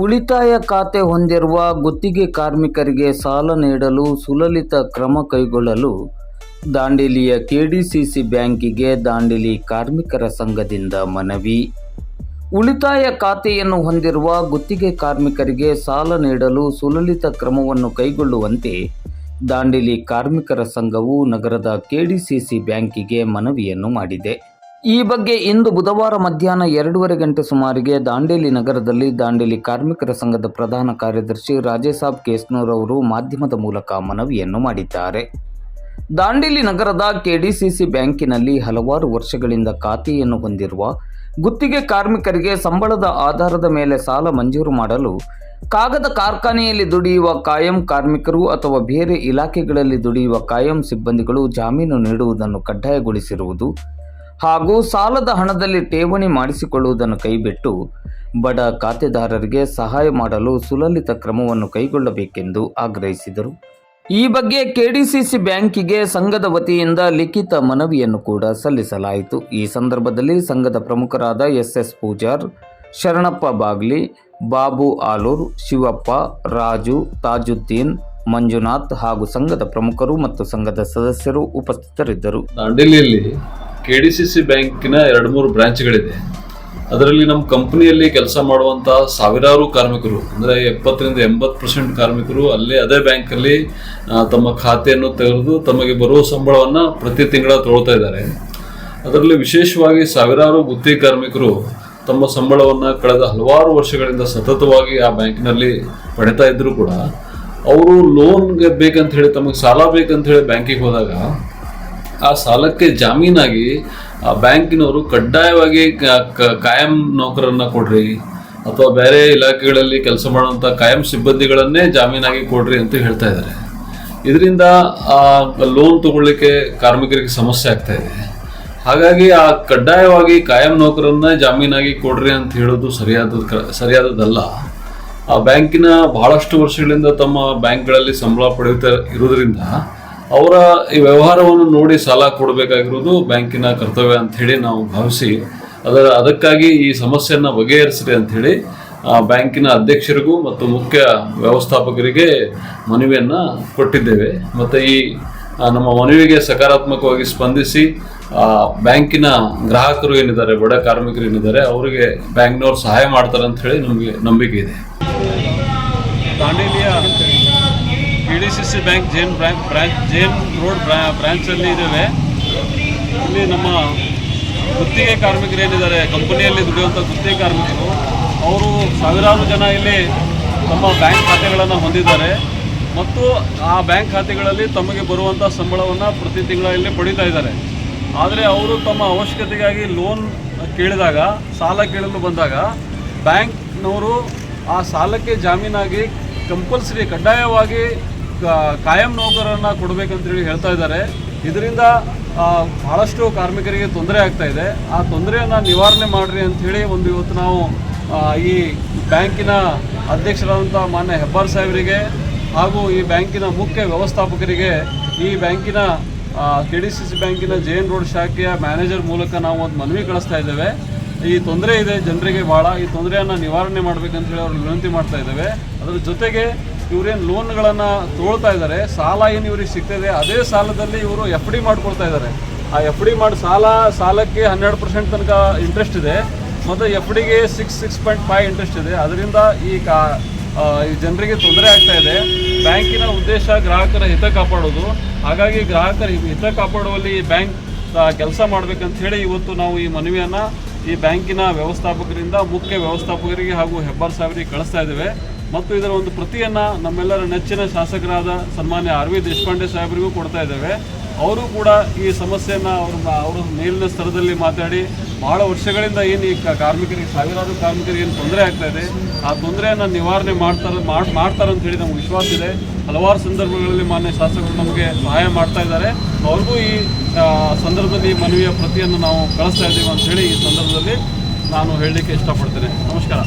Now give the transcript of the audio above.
ಉಳಿತಾಯ ಖಾತೆ ಹೊಂದಿರುವ ಗುತ್ತಿಗೆ ಕಾರ್ಮಿಕರಿಗೆ ಸಾಲ ನೀಡಲು ಸುಲಲಿತ ಕ್ರಮ ಕೈಗೊಳ್ಳಲು ದಾಂಡೇಲಿಯ ಕೆಡಿಸಿಸಿ ಬ್ಯಾಂಕಿಗೆ ದಾಂಡೇಲಿ ಕಾರ್ಮಿಕರ ಸಂಘದಿಂದ ಮನವಿ. ಉಳಿತಾಯ ಖಾತೆಯನ್ನು ಹೊಂದಿರುವ ಗುತ್ತಿಗೆ ಕಾರ್ಮಿಕರಿಗೆ ಸಾಲ ನೀಡಲು ಸುಲಲಿತ ಕ್ರಮವನ್ನು ಕೈಗೊಳ್ಳುವಂತೆ ದಾಂಡೇಲಿ ಕಾರ್ಮಿಕರ ಸಂಘವು ನಗರದ ಕೆಡಿಸಿಸಿ ಬ್ಯಾಂಕಿಗೆ ಮನವಿಯನ್ನು ಮಾಡಿದೆ. ಈ ಬಗ್ಗೆ ಇಂದು ಬುಧವಾರ ಮಧ್ಯಾಹ್ನ ಎರಡೂವರೆ ಗಂಟೆ ಸುಮಾರಿಗೆ ದಾಂಡೇಲಿ ನಗರದಲ್ಲಿ ದಾಂಡೇಲಿ ಕಾರ್ಮಿಕರ ಸಂಘದ ಪ್ರಧಾನ ಕಾರ್ಯದರ್ಶಿ ರಾಜೇಸಾಬ್ ಕೇಸ್ನೂರ್ ಅವರು ಮಾಧ್ಯಮದ ಮೂಲಕ ಮನವಿಯನ್ನು ಮಾಡಿದ್ದಾರೆ. ದಾಂಡೇಲಿ ನಗರದ ಕೆಡಿಸಿಸಿ ಬ್ಯಾಂಕಿನಲ್ಲಿ ಹಲವಾರು ವರ್ಷಗಳಿಂದ ಖಾತೆಯನ್ನು ಹೊಂದಿರುವ ಗುತ್ತಿಗೆ ಕಾರ್ಮಿಕರಿಗೆ ಸಂಬಳದ ಆಧಾರದ ಮೇಲೆ ಸಾಲ ಮಂಜೂರು ಮಾಡಲು ಕಾಗದ ಕಾರ್ಖಾನೆಯಲ್ಲಿ ದುಡಿಯುವ ಕಾಯಂ ಕಾರ್ಮಿಕರು ಅಥವಾ ಬೇರೆ ಇಲಾಖೆಗಳಲ್ಲಿ ದುಡಿಯುವ ಕಾಯಂ ಸಿಬ್ಬಂದಿಗಳು ಜಾಮೀನು ನೀಡುವುದನ್ನು ಕಡ್ಡಾಯಗೊಳಿಸಿರುವುದು ಹಾಗೂ ಸಾಲದ ಹಣದಲ್ಲಿ ಠೇವಣಿ ಮಾಡಿಸಿಕೊಳ್ಳುವುದನ್ನು ಕೈಬಿಟ್ಟು ಬಡ ಖಾತೆದಾರರಿಗೆ ಸಹಾಯ ಮಾಡಲು ಸುಲಲಿತ ಕ್ರಮವನ್ನು ಕೈಗೊಳ್ಳಬೇಕೆಂದು ಆಗ್ರಹಿಸಿದರು. ಈ ಬಗ್ಗೆ ಕೆಡಿಸಿಸಿ ಬ್ಯಾಂಕಿಗೆ ಸಂಘದ ವತಿಯಿಂದ ಲಿಖಿತ ಮನವಿಯನ್ನು ಕೂಡ ಸಲ್ಲಿಸಲಾಯಿತು. ಈ ಸಂದರ್ಭದಲ್ಲಿ ಸಂಘದ ಪ್ರಮುಖರಾದ ಎಸ್ ಎಸ್ ಪೂಜಾರ್, ಶರಣಪ್ಪ ಬಾಗ್ಲಿ, ಬಾಬು ಆಲೂರ್, ಶಿವಪ್ಪ, ರಾಜು, ತಾಜುದ್ದೀನ್, ಮಂಜುನಾಥ್ ಹಾಗೂ ಸಂಘದ ಪ್ರಮುಖರು ಮತ್ತು ಸಂಘದ ಸದಸ್ಯರು ಉಪಸ್ಥಿತರಿದ್ದರು. ದಾಂಡೇಲಿಯಲ್ಲಿ ಕೆ ಡಿ ಸಿ ಸಿ ಬ್ಯಾಂಕಿನ ಎರಡು ಮೂರು ಬ್ರಾಂಚ್ಗಳಿದೆ. ಅದರಲ್ಲಿ ನಮ್ಮ ಕಂಪ್ನಿಯಲ್ಲಿ ಕೆಲಸ ಮಾಡುವಂಥ ಸಾವಿರಾರು ಕಾರ್ಮಿಕರು, ಅಂದರೆ ಎಪ್ಪತ್ತರಿಂದ ಎಂಬತ್ತು ಪರ್ಸೆಂಟ್ ಕಾರ್ಮಿಕರು ಅಲ್ಲಿ ಅದೇ ಬ್ಯಾಂಕಲ್ಲಿ ತಮ್ಮ ಖಾತೆಯನ್ನು ತೆಗೆದು ತಮಗೆ ಬರುವ ಸಂಬಳವನ್ನು ಪ್ರತಿ ತಿಂಗಳ ತೊಗೊಳ್ತಾ ಇದ್ದಾರೆ. ಅದರಲ್ಲಿ ವಿಶೇಷವಾಗಿ ಸಾವಿರಾರು ಗುತ್ತಿಗೆ ಕಾರ್ಮಿಕರು ತಮ್ಮ ಸಂಬಳವನ್ನು ಕಳೆದ ಹಲವಾರು ವರ್ಷಗಳಿಂದ ಸತತವಾಗಿ ಆ ಬ್ಯಾಂಕಿನಲ್ಲಿ ಪಡಿತಾ ಇದ್ದರೂ ಕೂಡ, ಅವರು ಲೋನ್ಗೆ ಬೇಕಂತ ಹೇಳಿ ತಮಗೆ ಸಾಲ ಬೇಕಂತ ಹೇಳಿ ಬ್ಯಾಂಕಿಗೆ ಹೋದಾಗ ಆ ಸಾಲಕ್ಕೆ ಜಾಮೀನಾಗಿ, ಆ ಬ್ಯಾಂಕಿನವರು ಕಡ್ಡಾಯವಾಗಿ ಕಾಯಂ ನೌಕರನ್ನ ಕೊಡ್ರಿ ಅಥವಾ ಬೇರೆ ಇಲಾಖೆಗಳಲ್ಲಿ ಕೆಲಸ ಮಾಡುವಂಥ ಕಾಯಂ ಸಿಬ್ಬಂದಿಗಳನ್ನೇ ಜಾಮೀನಾಗಿ ಕೊಡ್ರಿ ಅಂತ ಹೇಳ್ತಾ ಇದ್ದಾರೆ. ಇದರಿಂದ ಆ ಲೋನ್ ತಗೊಳ್ಳಿಕ್ಕೆ ಕಾರ್ಮಿಕರಿಗೆ ಸಮಸ್ಯೆ ಆಗ್ತಾ ಇದೆ. ಹಾಗಾಗಿ ಆ ಕಡ್ಡಾಯವಾಗಿ ಕಾಯಂ ನೌಕರನ್ನ ಜಾಮೀನಾಗಿ ಕೊಡ್ರಿ ಅಂತ ಹೇಳೋದು ಸರಿಯಾದ ಸರಿಯಾದದಲ್ಲ ಆ ಬ್ಯಾಂಕಿನ ಬಹಳಷ್ಟು ವರ್ಷಗಳಿಂದ ತಮ್ಮ ಬ್ಯಾಂಕ್ಗಳಲ್ಲಿ ಸಂಬಳ ಪಡೆಯುತ್ತಾ ಇರೋದ್ರಿಂದ ಅವರ ಈ ವ್ಯವಹಾರವನ್ನು ನೋಡಿ ಸಾಲ ಕೊಡಬೇಕಾಗಿರೋದು ಬ್ಯಾಂಕಿನ ಕರ್ತವ್ಯ ಅಂತ ಹೇಳಿ ನಾವು ಭಾವಿಸಿ, ಅದರ ಅದಕ್ಕಾಗಿ ಈ ಸಮಸ್ಯೆಯನ್ನು ಬಗೆಹರಿಸ್ರಿ ಆ ಬ್ಯಾಂಕಿನ ಅಧ್ಯಕ್ಷರಿಗೂ ಮತ್ತು ಮುಖ್ಯ ವ್ಯವಸ್ಥಾಪಕರಿಗೆ ಮನವಿಯನ್ನು ಕೊಟ್ಟಿದ್ದೇವೆ. ಮತ್ತು ಈ ನಮ್ಮ ಮನವಿಗೆ ಸಕಾರಾತ್ಮಕವಾಗಿ ಸ್ಪಂದಿಸಿ ಬ್ಯಾಂಕಿನ ಗ್ರಾಹಕರು ಏನಿದ್ದಾರೆ, ಬಡ ಕಾರ್ಮಿಕರು ಏನಿದ್ದಾರೆ, ಅವರಿಗೆ ಬ್ಯಾಂಕ್ನವ್ರು ಸಹಾಯ ಮಾಡ್ತಾರೆ ಅಂತ ಹೇಳಿ ನಮಗೆ ನಂಬಿಕೆ ಇದೆ. P D C C bank ಜೇನ್ ಬ್ಯಾಂಕ್ ಬ್ರಾಂಚ್ ಜೇನ್ ರೋಡ್ ಬ್ರಾ ಬ್ರಾಂಚಲ್ಲಿ ಇದ್ದೇವೆ. ಇಲ್ಲಿ ನಮ್ಮ ಗುತ್ತಿಗೆ ಕಾರ್ಮಿಕರು ಏನಿದ್ದಾರೆ, ಕಂಪನಿಯಲ್ಲಿ ದುಡಿಯುವಂಥ ಗುತ್ತಿಗೆ ಕಾರ್ಮಿಕರು, ಅವರು ಸಾವಿರಾರು ಜನ ಇಲ್ಲಿ ತಮ್ಮ ಬ್ಯಾಂಕ್ ಖಾತೆಗಳನ್ನು ಹೊಂದಿದ್ದಾರೆ. ಮತ್ತು ಆ ಬ್ಯಾಂಕ್ ಖಾತೆಗಳಲ್ಲಿ ತಮಗೆ ಬರುವಂಥ ಸಂಬಳವನ್ನು ಪ್ರತಿ ತಿಂಗಳ ಇಲ್ಲಿ ಪಡೀತಾ ಇದ್ದಾರೆ. ಆದರೆ ಅವರು ತಮ್ಮ ಅವಶ್ಯಕತೆಗಾಗಿ ಲೋನ್ ಕೇಳಿದಾಗ, ಸಾಲ ಕೇಳಲು ಬಂದಾಗ, ಬ್ಯಾಂಕ್ನವರು ಆ ಸಾಲಕ್ಕೆ ಜಾಮೀನಾಗಿ ಕಂಪಲ್ಸರಿ ಕಡ್ಡಾಯವಾಗಿ ಕಾ- ಕಾಯಂ ನೌಕರರನ್ನ ಕೊಡಬೇಕಂತೇಳಿ ಹೇಳ್ತಾ ಇದ್ದಾರೆ. ಇದರಿಂದ ಬಹಳಷ್ಟು ಕಾರ್ಮಿಕರಿಗೆ ತೊಂದರೆ ಆಗ್ತಾ ಇದೆ. ಆ ತೊಂದರೆಯನ್ನು ನಿವಾರಣೆ ಮಾಡಿರಿ ಅಂಥೇಳಿ ಒಂದು ಇವತ್ತು ನಾವು ಈ ಬ್ಯಾಂಕಿನ ಅಧ್ಯಕ್ಷರಾದಂಥ ಮಾನ್ಯ ಹೆಬ್ಬಾರ್ ಸಾಹೇಬರಿಗೆ ಹಾಗೂ ಈ ಬ್ಯಾಂಕಿನ ಮುಖ್ಯ ವ್ಯವಸ್ಥಾಪಕರಿಗೆ ಈ ಬ್ಯಾಂಕಿನ ಕೆ ಡಿ ಸಿ ಸಿ ಬ್ಯಾಂಕಿನ ಜೆ ಎನ್ ರೋಡ್ ಶಾಖೆಯ ಮ್ಯಾನೇಜರ್ ಮೂಲಕ ನಾವು ಒಂದು ಮನವಿ ಕಳಿಸ್ತಾ ಇದ್ದೇವೆ. ಈ ತೊಂದರೆ ಇದೆ, ಜನರಿಗೆ ಭಾಳ. ಈ ತೊಂದರೆಯನ್ನು ನಿವಾರಣೆ ಮಾಡಬೇಕಂತ ಹೇಳಿ ಅವ್ರಿಗೆ ವಿನಂತಿ ಮಾಡ್ತಾ ಇದ್ದೇವೆ. ಅದರ ಜೊತೆಗೆ ಇವರೇನು ಲೋನ್ಗಳನ್ನು ತೊಗೊಳ್ತಾ ಇದ್ದಾರೆ, ಸಾಲ ಏನು ಇವ್ರಿಗೆ ಸಿಗ್ತದೆ, ಅದೇ ಸಾಲದಲ್ಲಿ ಇವರು ಎಫ್ ಡಿ ಮಾಡ್ಕೊಳ್ತಾ ಇದ್ದಾರೆ. ಆ ಎಫ್ ಡಿ ಮಾಡಿ ಸಾಲ, ಸಾಲಕ್ಕೆ ಹನ್ನೆರಡು ಪರ್ಸೆಂಟ್ ತನಕ ಇಂಟ್ರೆಸ್ಟ್ ಇದೆ, ಮತ್ತು ಎಫ್ ಡಿಗೆ six six point five interest ಇದೆ. ಅದರಿಂದ ಈ ಕಾ ಈ ಜನರಿಗೆ ತೊಂದರೆ ಆಗ್ತಾ ಇದೆ. ಬ್ಯಾಂಕಿನ ಉದ್ದೇಶ ಗ್ರಾಹಕರ ಹಿತ ಕಾಪಾಡೋದು. ಹಾಗಾಗಿ ಗ್ರಾಹಕರ ಹಿತ ಕಾಪಾಡುವಲ್ಲಿ ಈ ಬ್ಯಾಂಕ್ ಕೆಲಸ ಮಾಡಬೇಕಂತ ಹೇಳಿ ಇವತ್ತು ನಾವು ಈ ಮನವಿಯನ್ನು ಈ ಬ್ಯಾಂಕಿನ ವ್ಯವಸ್ಥಾಪಕರಿಂದ ಮುಖ್ಯ ವ್ಯವಸ್ಥಾಪಕರಿಗೆ ಹಾಗೂ ಹೆಬ್ಬಾರ್ ಸಾಹೇಬರಿಗೆ ಕಳಿಸ್ತಾ ಇದ್ದೇವೆ. ಮತ್ತು ಇದರ ಒಂದು ಪ್ರತಿಯನ್ನು ನಮ್ಮೆಲ್ಲರ ನೆಚ್ಚಿನ ಶಾಸಕರಾದ ಸನ್ಮಾನ್ಯ ಆರ್ ವಿ ದೇಶಪಾಂಡೆ ಸಾಹೇಬರಿಗೂ ಕೊಡ್ತಾ ಇದ್ದೇವೆ. ಅವರು ಕೂಡ ಈ ಸಮಸ್ಯೆಯನ್ನು ಅವರು ಅವರ ಮೇಲಿನ ಸ್ತರದಲ್ಲಿ ಮಾತಾಡಿ ಬಹಳ ವರ್ಷಗಳಿಂದ ಏನು ಈ ಕಾರ್ಮಿಕರಿಗೆ ಸಾವಿರಾರು ಕಾರ್ಮಿಕರಿಗೆ ಏನು ತೊಂದರೆ ಆಗ್ತಾ ಇದೆ, ಆ ತೊಂದರೆಯನ್ನು ನಿವಾರಣೆ ಮಾಡ್ತಾರೆ ಮಾಡ್ ಮಾಡ್ತಾರೆ ಅಂತ ಹೇಳಿ ನಮ್ಗೆ ವಿಶ್ವಾಸ ಇದೆ. ಹಲವಾರು ಸಂದರ್ಭಗಳಲ್ಲಿ ಮಾನ್ಯ ಶಾಸಕರು ನಮಗೆ ಸಹಾಯ ಮಾಡ್ತಾ ಇದ್ದಾರೆ. ಅವ್ರಿಗೂ ಈ ಸಂದರ್ಭದಲ್ಲಿ ಮನವಿಯ ಪ್ರತಿಯನ್ನು ನಾವು ಕಳಿಸ್ತಾ ಇದ್ದೀವಿ ಅಂತ ಹೇಳಿ ಈ ಸಂದರ್ಭದಲ್ಲಿ ನಾನು ಹೇಳಲಿಕ್ಕೆ ಇಷ್ಟಪಡ್ತೇನೆ. ನಮಸ್ಕಾರ.